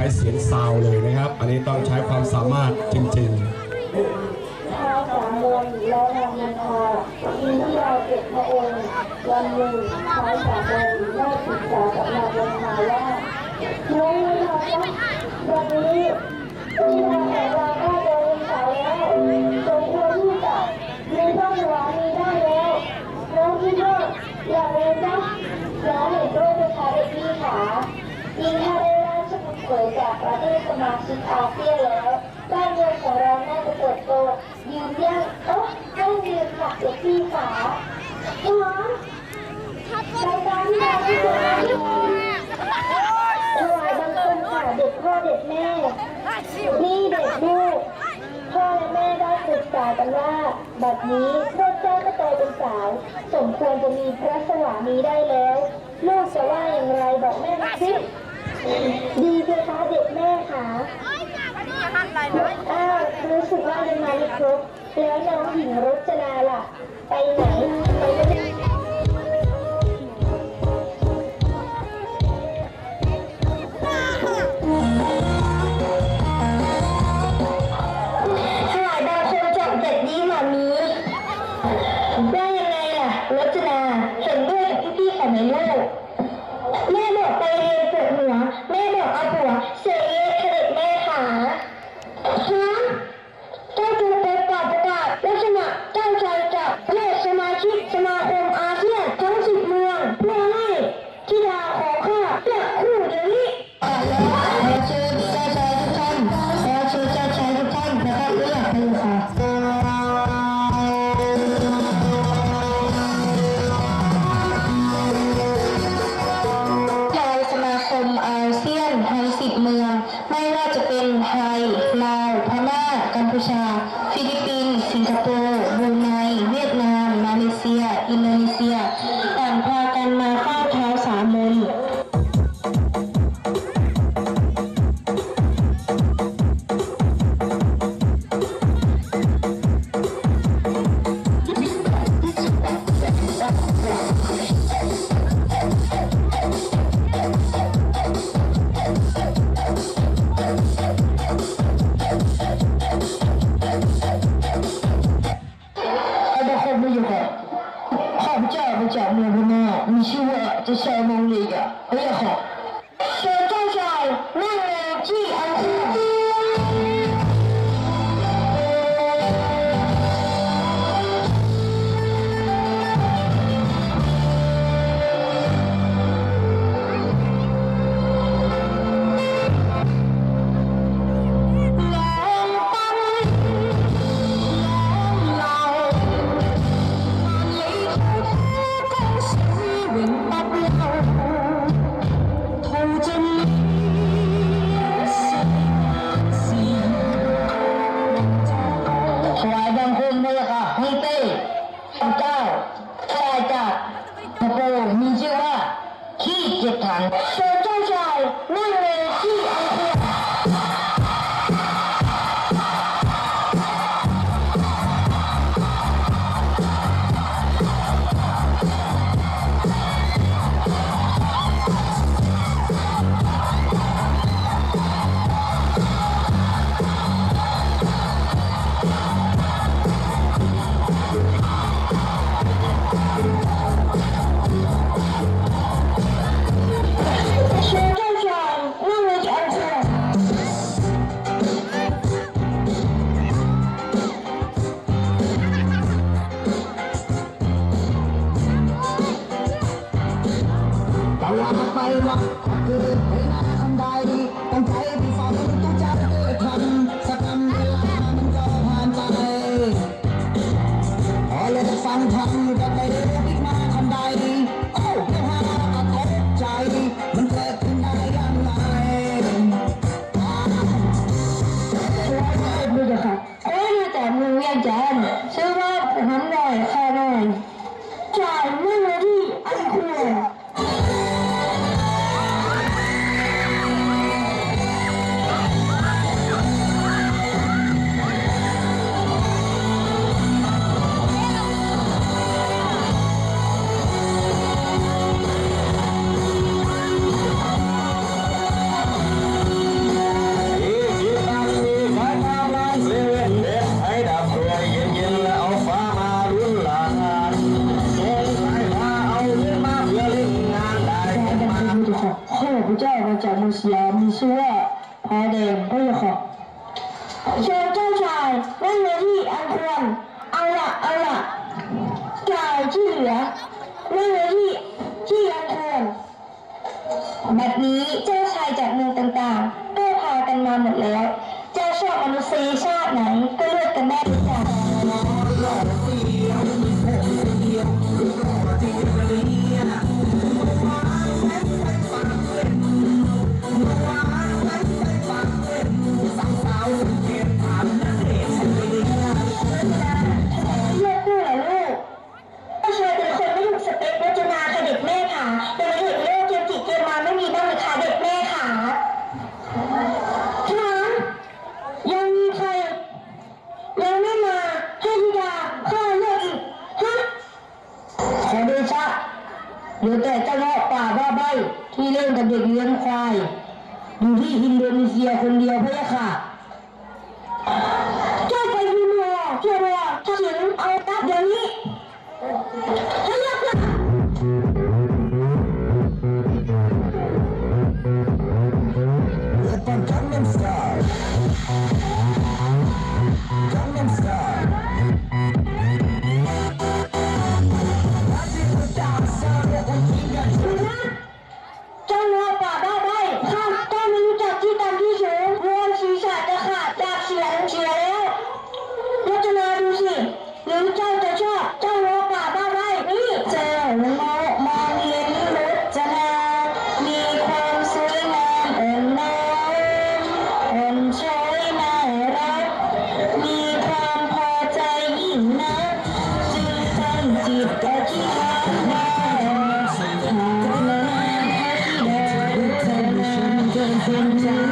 ใช้เสียงซาวเลยนะครับ อันนี้ต้องใช้ความสามารถจริงๆแล้วนางนาคทีที่เราเก็บพระองค์วันหนึ่งชาสามคนได้ศึกษากับนางนาคา กินคาเฟ่แล้วบ้านเรือนของเราน่าจะเติบโตยืนยั่งโอ๊ะให้ยืนหักเด็กพี่สาวพี่น้องรายการที่เราได้ดูนั้นถวายบางคนข่าเด็กพ่อเด็กแม่นี่เด็กลูกพ่อและแม่ได้ศึกษากันว่าบัดนี้ลูกเจ้าก็โตเป็นสาว สมควรจะมีพระสวามีได้แล้ว ลูกจะว่าอย่างไรบอกแม่มาสิดีเจ้าคะเด็ก แม่คะอ้าวรู้สึกว่าเรียนมาไม่ครบแล้วน้องหญิงรจนาล่ะ ไปไหน ไปด้ว Thank you. long time. พาแดงพระยาค่ะเชิญเจ้าชายนั่เลยที่อันควรเอาละเอาละจ่ายที่เหลือนั่เลยที่ที่อันควรบัดนี้เจ้าชายจากเมืองต่างๆก็พากันมาหมดแล้ว เจ้าชอบมนุษยชาติไหนก็เลือกกันได้ทุกอย่าง กับเด็กเลี้ยงควายอยู่ที่อินโดนีเซียคนเดียวพะยะค่ะเจ้าไปยูโรเจ้าว่าถ้าถึงเอาตับเดี๋ยวนี้ให้เลือกนะ จะ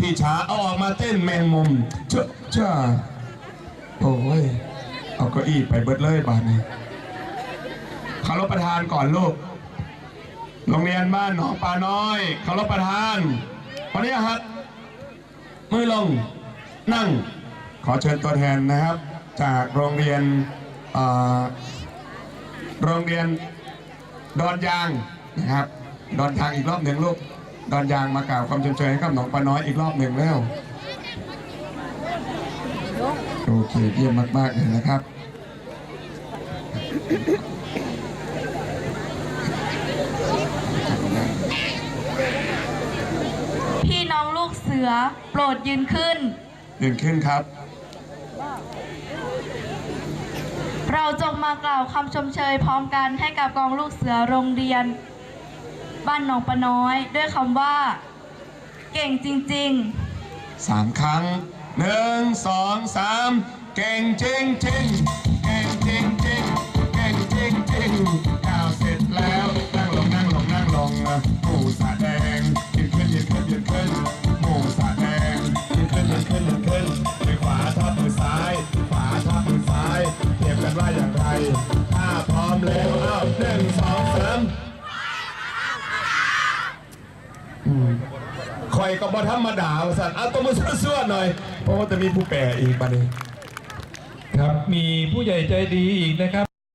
ที่ช้าเอาออกมาเต้นแมงมุมชะชาโอ้ยเอาเก้าอี้ไปเบิดเลยบาทนี้เคารประธานก่อนลูก โรงเรียนบ้านหนองปลาน้อยเคารประธานวันนี้ครับมือลงนั่ง ขอเชิญตัวแทนนะครับ จากโรงเรียนโรงเรียนดอนยางนะครับ ดอนยางอีกรอบหนึ่งลูก ดอนยางมากล่าวความชมเชยให้กับหนองปลาน้อยอีกรอบหนึ่งแล้วโอเคเยี่ยมมาก ๆ เลยนะครับ พี่น้องลูกเสือโปรดยืนขึ้น ยืนขึ้นครับ เราจงมากล่าวคำชมเชยพร้อมกันให้กับกองลูกเสือโรงเรียน บ้านหนองปะน้อย ด้วยคำว่า เก่งจริงๆสามครั้งหนึ่งสองสามเก่งจริงจริงเก่งจริงจริงเก่งจริงจริง ก็บ่ธรรมดาว่าสันเอาตัวมือสั่วๆหน่อย เพราะว่าจะมีผู้แปรอีกบัดนี้ ครับ มีผู้ใหญ่ใจดีอีกนะครับ